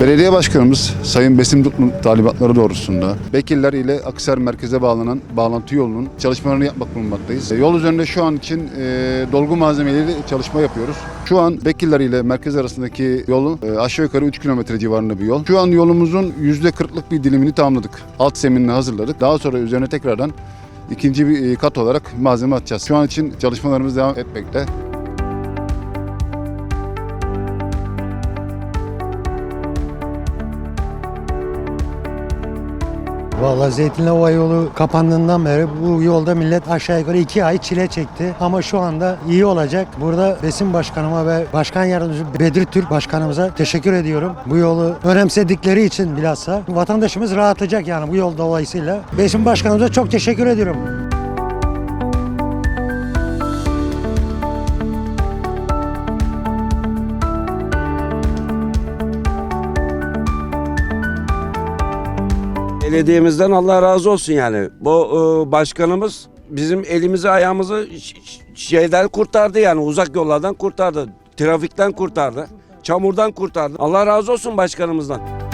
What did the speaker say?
Belediye Başkanımız Sayın Besim Dutlun talimatları doğrultusunda Bekirler ile Akser merkeze bağlanan bağlantı yolunun çalışmalarını yapmak bulunmaktayız. Yol üzerinde şu an için e, dolgu malzemeleri çalışma yapıyoruz. Şu an Bekirler ile merkez arasındaki yolu e, aşağı yukarı 3 kilometre civarında bir yol. Şu an yolumuzun %40'lık bir dilimini tamamladık. Alt zeminini hazırladık. Daha sonra üzerine tekrardan ikinci bir e, kat olarak malzeme atacağız. Şu an için çalışmalarımız devam etmekte. Vallahi Zeytinliova yolu kapandığından beri bu yolda millet aşağı yukarı iki ay çile çekti. Ama şu anda iyi olacak. Burada Besim Başkanıma ve Başkan Yardımcısı Bedir Türk Başkanımıza teşekkür ediyorum. Bu yolu önemsedikleri için bilhassa vatandaşımız rahatlayacak yani bu yol dolayısıyla. Besim Başkanımıza çok teşekkür ediyorum. Belediyemizden Allah razı olsun yani. Bu e, başkanımız bizim elimizi ayağımızı şeyden kurtardı yani uzak yollardan kurtardı. Trafikten kurtardı. Çamurdan kurtardı. Allah razı olsun başkanımızdan.